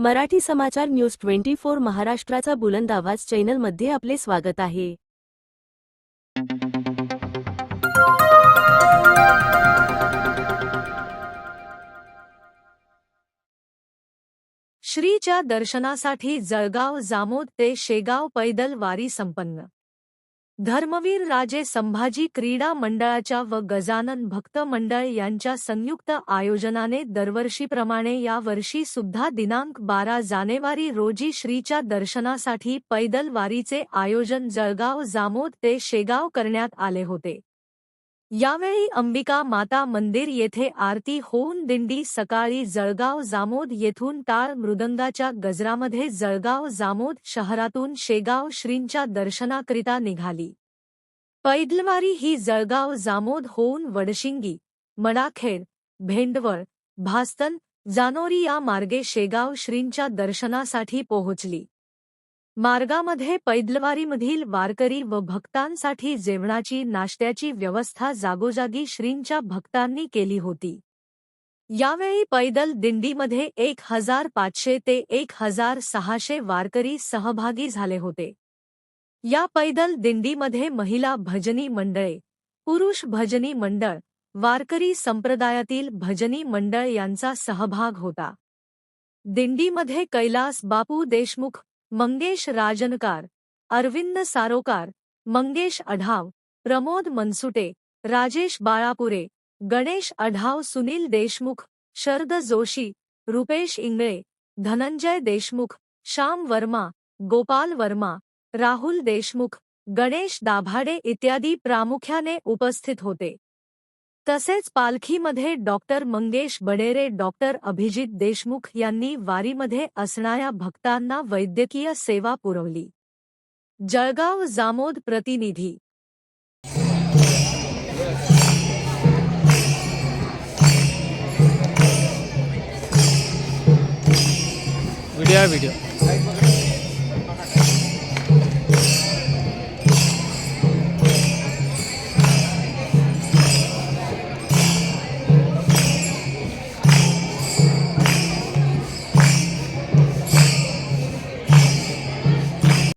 मराठी समाचार news twenty four महाराष्ट्राचा बुलंद आवाज चॅनलमध्ये आपले स्वागत आहे. श्रीच्या दर्शनासाठी जळगाव जामोद ते शेगाव पैदल वारी संपन्न. धर्मवीर राजे संभाजी क्रीडा मंडळाच्या व गजानन भक्त मंडळ यांच्या संयुक्त आयोजनाने दरवर्षीप्रमाणे या वर्षी सुद्धा दिनांक बारा जानेवारी रोजी श्रीच्या दर्शनासाठी पैदल वारीचे आयोजन जळगाव जामोद ते शेगाव करण्यात आले होते. यावेळी अंबिका माता मंदिर येथे आरती होऊन दिंडी सकाळी जळगाव जामोद येथून टाळ मृदंगाच्या गजरामध्ये जळगाव जामोद शहरातून शेगाव श्रींच्या दर्शनाकरिता निघाली. पैदलवारी ही जळगाव जामोद होऊन वडशिंगी मडाखेड भेंडवळ भास्तन जानोरी या मार्गे शेगाव श्रींच्या दर्शनासाठी पोहोचली. मार्गामध्ये पैदलवारीमधील वारकरी व भक्तांसाठी जेवणाची नाश्त्याची व्यवस्था जागोजागी श्रींच्या भक्तांनी केली होती. यावेळी पैदल दिंडीमध्ये एक हजार पाचशे ते एक हजार सहाशे वारकरी सहभागी झाले होते. या पैदल दिंडीमध्ये महिला भजनी मंडळे पुरुष भजनी मंडळ वारकरी संप्रदायातील भजनी मंडळ यांचा सहभाग होता. दिंडीमध्ये कैलास बापू देशमुख मंगेश राजनकार, अरविंद सारोकार, मंगेश अढाव, प्रमोद मनसुटे, राजेश बाळापुरे, गणेश अढाव, सुनील देशमुख, शरद जोशी, रुपेश इंगळे, धनंजय देशमुख, श्याम वर्मा, गोपाल वर्मा, राहुल देशमुख, गणेश दाभाडे इत्यादी प्रामुख्याने उपस्थित होते. तसेच पालखीमध्ये डॉक्टर मंगेश बडेरे, डॉक्टर अभिजित देशमुख यांनी वारीमध्ये असणाऱ्या भक्तांना वैद्यकीय सेवा पुरवली. जळगाव जामोद प्रतिनिधी आहे व्हिडिओ